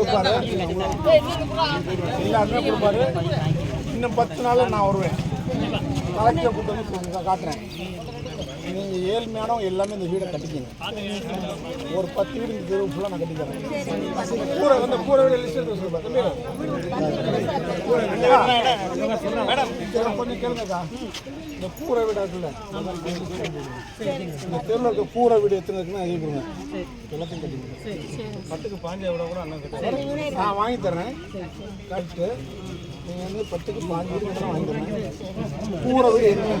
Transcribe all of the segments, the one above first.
கொடுப்பாரு. எல்லாருமே கொடுப்பாரு. இன்னும் பத்து நாளில் நான் வருவேன். கலெக்டரை கூட்டு காட்டுறேன். நீங்கள் ஏழ்மையானவங்க எல்லாமே இந்த வீடை கட்டிக்கணும் ஒரு பத்து வீடு இந்த தெருவு ஃபுல்லாக நான் கட்டி தரேன் கூரை வந்து கூரை வீடு லிஸ்ட்? மேடம் கொஞ்சம் கேளுங்கக்கா. இந்த கூரை வீடு இருக்குல்ல இந்த தெருவில் இருக்க கூரை வீடு எத்தனை இருக்குன்னு அதை கொடுங்க. எல்லாத்தையும் கட்டி கொடுங்க பத்துக்கு பாஞ்சு எவ்வளோ கூட அண்ணன் கட்டி நான் வாங்கி தரேன். கட்டு. நீங்கள் வந்து பத்துக்கு பாஞ்சு எதுவுமே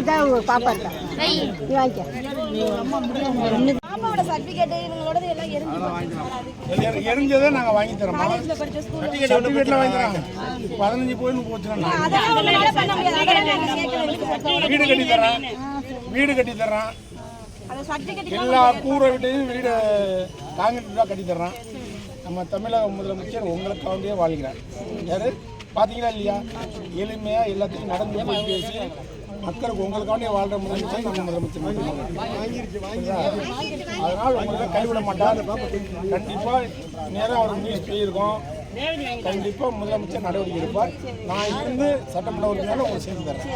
இதான் வாய்க்கால் இந்த மாதிரி உடைஞ்சு பாப்பாவோட எல்லாம் எரிஞ்சு எரிஞ்சதை நாங்கள் வாங்கி தரோம் சர்டிஃபிகேட்ல வாங்கி பதினஞ்சு போயின்னு போச்சுன்னா வீடு கட்டி வீடு கட்டி எல்லா கூரை வீட்டையும் வீடு காங்கிரீட் கட்டி நம்ம தமிழக முதலமைச்சர் உங்களுக்காண்டியே வாழ்கிறார் யாரு பார்த்தீங்களா இல்லையா? எளிமையாக எல்லாத்தையும் நடந்து போய் பேசி மக்களுக்கு உங்களுக்காண்டியே வாழ்ற முதலமைச்சர் நம்ம முதலமைச்சர் அதனால் உங்களை கைவிட மாட்டார். கண்டிப்பாக நேராக ஒரு நியூஸ் போயிருக்கோம். கண்டிப்பாக முதலமைச்சர் நடவடிக்கை எடுப்பார். நான் இருந்து சட்டமன்ற உறுப்பினர் உங்களுக்கு செஞ்சு தரேன்.